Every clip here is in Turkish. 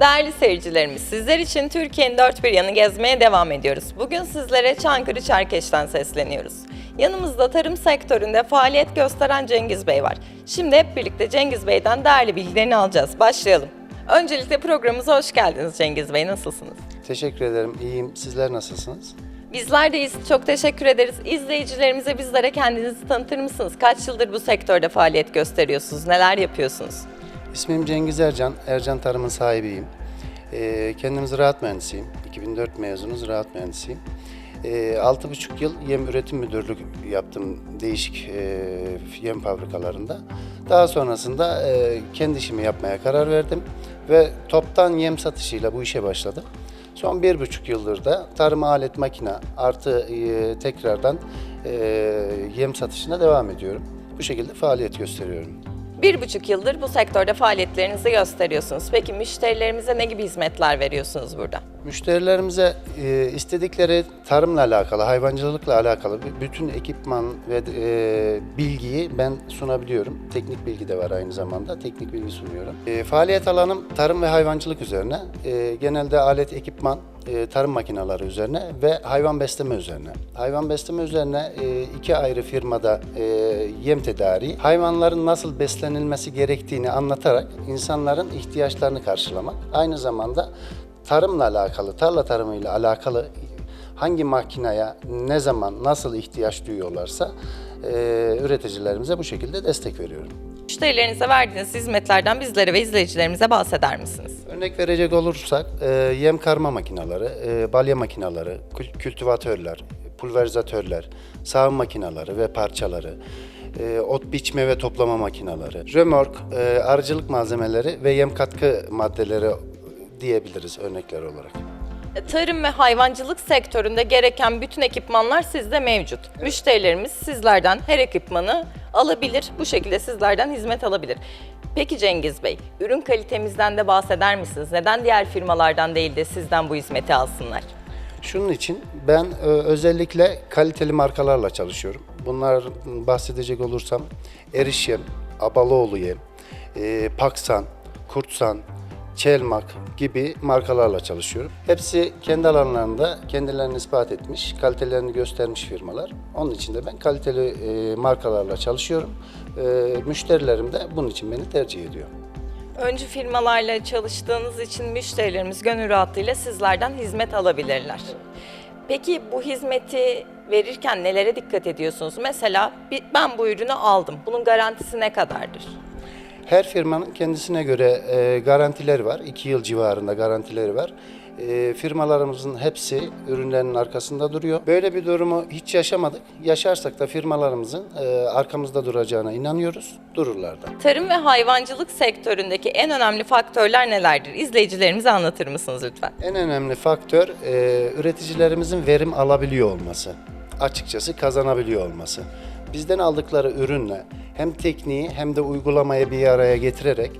Değerli seyircilerimiz, sizler için Türkiye'nin dört bir yanı gezmeye devam ediyoruz. Bugün sizlere Çankırı Çerkeş'ten sesleniyoruz. Yanımızda tarım sektöründe faaliyet gösteren Cengiz Bey var. Şimdi hep birlikte Cengiz Bey'den değerli bilgilerini alacağız. Başlayalım. Öncelikle programımıza hoş geldiniz Cengiz Bey. Nasılsınız? Teşekkür ederim. İyiyim. Sizler nasılsınız? Bizler deyiz. Çok teşekkür ederiz. İzleyicilerimize bizlere kendinizi tanıtır mısınız? Kaç yıldır bu sektörde faaliyet gösteriyorsunuz? Neler yapıyorsunuz? İsmim Cengiz Ercan. Ercan Tarım'ın sahibiyim. Ee, kendim ziraat mühendisiyim. 2004 mezunu ziraat mühendisiyim. Ee, 6,5 yıl yem üretim müdürlük yaptım değişik e, yem fabrikalarında. Daha sonrasında e, kendi işimi yapmaya karar verdim ve toptan yem satışıyla bu işe başladım. Son bir buçuk yıldır da tarım alet makina artı e, tekrardan e, yem satışına devam ediyorum. Bu şekilde faaliyet gösteriyorum. Bir buçuk yıldır bu sektörde faaliyetlerinizi gösteriyorsunuz. Peki müşterilerimize ne gibi hizmetler veriyorsunuz burada? Müşterilerimize e, istedikleri tarımla alakalı, hayvancılıkla alakalı bütün ekipman ve e, bilgiyi ben sunabiliyorum. Teknik bilgi de var aynı zamanda. Teknik bilgi sunuyorum. E, faaliyet alanım tarım ve hayvancılık üzerine. E, genelde alet, ekipman, e, tarım makineleri üzerine ve hayvan besleme üzerine. Hayvan besleme üzerine e, iki ayrı firmada e, yem tedariği, hayvanların nasıl beslenilmesi gerektiğini anlatarak insanların ihtiyaçlarını karşılamak. Aynı zamanda tarımla alakalı, tarla tarımıyla alakalı hangi makineye ne zaman nasıl ihtiyaç duyuyorlarsa üreticilerimize bu şekilde destek veriyorum. Müşterilerinize verdiğiniz hizmetlerden bizlere ve izleyicilerimize bahseder misiniz? Örnek verecek olursak e, yem karma makineleri, e, balya makineleri, kül- kültivatörler, pulverizatörler, sağım makineleri ve parçaları, e, ot biçme ve toplama makineleri, römork, e, arıcılık malzemeleri ve yem katkı maddeleri diyebiliriz örnekler olarak. Tarım ve hayvancılık sektöründe gereken bütün ekipmanlar sizde mevcut. Müşterilerimiz sizlerden her ekipmanı alabilir, bu şekilde sizlerden hizmet alabilir. Peki Cengiz Bey, ürün kalitemizden de bahseder misiniz? Neden diğer firmalardan değil de sizden bu hizmeti alsınlar? Şunun için ben e, özellikle kaliteli markalarla çalışıyorum. Bunlar bahsedecek olursam Eriş Yem, Abaloğlu Yem, Paksan, Kurtsan, Çelmak gibi markalarla çalışıyorum. Hepsi kendi alanlarında kendilerini ispat etmiş, kalitelerini göstermiş firmalar. Onun için de ben kaliteli e, markalarla çalışıyorum. E, müşterilerim de bunun için beni tercih ediyor. Öncü firmalarla çalıştığınız için müşterilerimiz gönül rahatlığıyla sizlerden hizmet alabilirler. Peki bu hizmeti verirken nelere dikkat ediyorsunuz? Mesela ben bu ürünü aldım. Bunun garantisi ne kadardır? Her firmanın kendisine göre e, garantileri var. 2 yıl civarında garantileri var. E, firmalarımızın hepsi ürünlerinin arkasında duruyor. Böyle bir durumu hiç yaşamadık. Yaşarsak da firmalarımızın e, arkamızda duracağına inanıyoruz. Dururlar da. Tarım ve hayvancılık sektöründeki en önemli faktörler nelerdir? İzleyicilerimize anlatır mısınız lütfen? En önemli faktör e, üreticilerimizin verim alabiliyor olması. Açıkçası kazanabiliyor olması. Bizden aldıkları ürünle hem tekniği hem de uygulamayı bir araya getirerek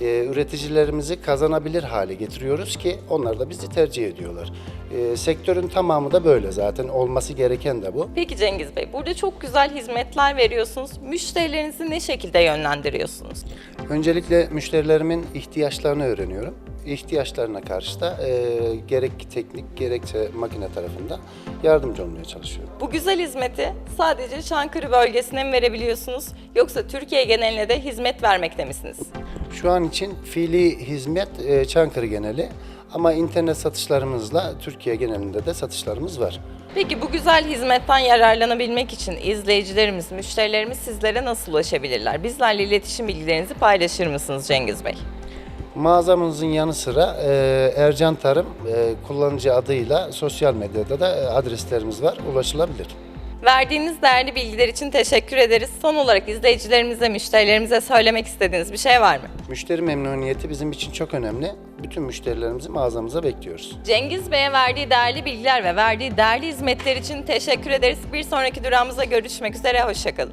e, üreticilerimizi kazanabilir hale getiriyoruz ki onlar da bizi tercih ediyorlar. E, sektörün tamamı da böyle zaten olması gereken de bu. Peki Cengiz Bey, burada çok güzel hizmetler veriyorsunuz. Müşterilerinizi ne şekilde yönlendiriyorsunuz? Öncelikle müşterilerimin ihtiyaçlarını öğreniyorum. İhtiyaçlarına karşı da e, gerek teknik gerekse makine tarafında yardımcı olmaya çalışıyorum. Bu güzel hizmeti sadece Çankırı bölgesine mi verebiliyorsunuz yoksa Türkiye geneline de hizmet vermekte misiniz? Şu an için fiili hizmet e, Çankırı geneli ama internet satışlarımızla Türkiye genelinde de satışlarımız var. Peki bu güzel hizmetten yararlanabilmek için izleyicilerimiz, müşterilerimiz sizlere nasıl ulaşabilirler? Bizlerle iletişim bilgilerinizi paylaşır mısınız Cengiz Bey? Mağazamızın yanı sıra e, Ercan Tarım e, kullanıcı adıyla sosyal medyada da e, adreslerimiz var, ulaşılabilir. Verdiğiniz değerli bilgiler için teşekkür ederiz. Son olarak izleyicilerimize, müşterilerimize söylemek istediğiniz bir şey var mı? Müşteri memnuniyeti bizim için çok önemli. Bütün müşterilerimizi mağazamıza bekliyoruz. Cengiz Bey'e verdiği değerli bilgiler ve verdiği değerli hizmetler için teşekkür ederiz. Bir sonraki durağımıza görüşmek üzere, hoşçakalın.